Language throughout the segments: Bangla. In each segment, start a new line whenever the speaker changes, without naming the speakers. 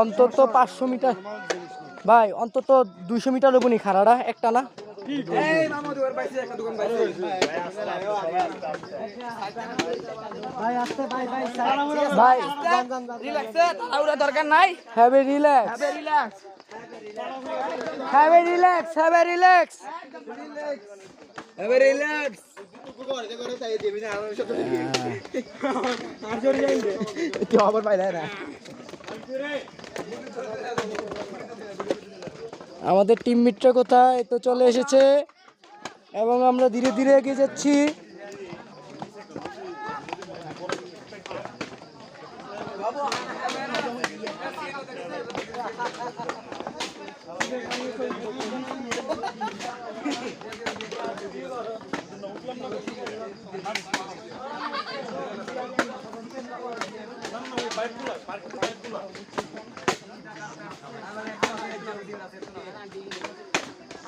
অন্তত পাঁচশো মিটার। ভাই অন্তত দুইশো মিটার ওপরই খাড়াটা একটা না? ভাই
দরকার নাই?
Have a relax
relax
have a relax have a relax আমাদের টিম মিটটা কোথায়? তো চলে এসেছে। এবং আমরা ধীরে ধীরে এগিয়ে যাচ্ছি।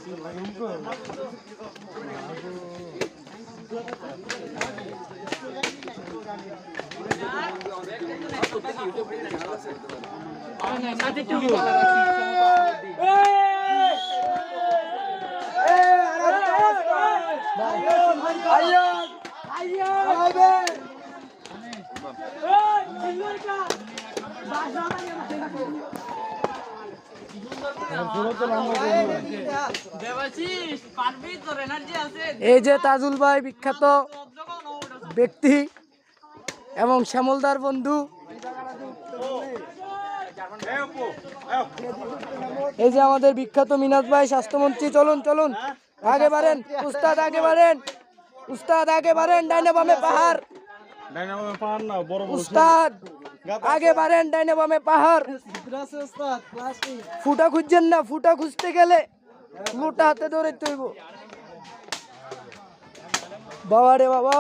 아, 달려! 달려!
এই যে তাজুল ভাই বিখ্যাত ব্যক্তি এবং শ্যামলদার বন্ধু। এই যে আমাদের বিখ্যাত মিনাজ ভাই স্বাস্থ্যমন্ত্রী। চলুন চলুন। আগে বাড়েন। উস্তাদ আগে বাড়েন। উস্তাদ আগে বাড়েন। ডাইনে বামে পাহাড় উস্তাদ আগে বাড়েন ডাইনে বামে পাহাড় ফুটা খুঁজছেন না ফুটা খুঁজতে গেলে ফুটা হাতে ধরে তৈব বাবা রে বাবা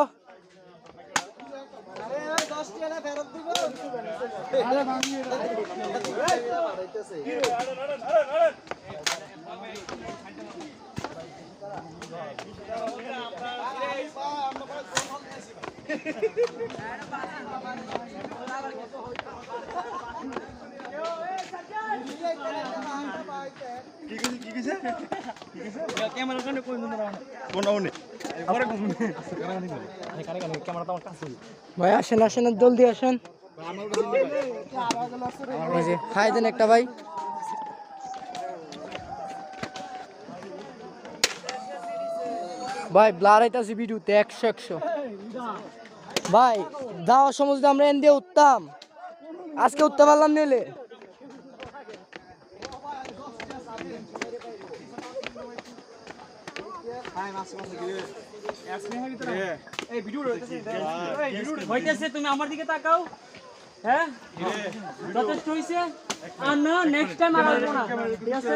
ভাই আসেন আসেন জলদি আসেন। খাই দেন একটা ভাই। ভাই ব্লার আইতাছি ভিডিওতে একশো একশো। ভাই যাওয়ার সময় যদি আমরা এন দিয়ে উঠতাম আজকে উঠতে পারলাম নিলে
হইতেছে তুমি আমার দিকে তাকাও হ্যাঁ যথেষ্ট হইছে আর না নেক্সট টাইম আর আসব না ঠিক আছে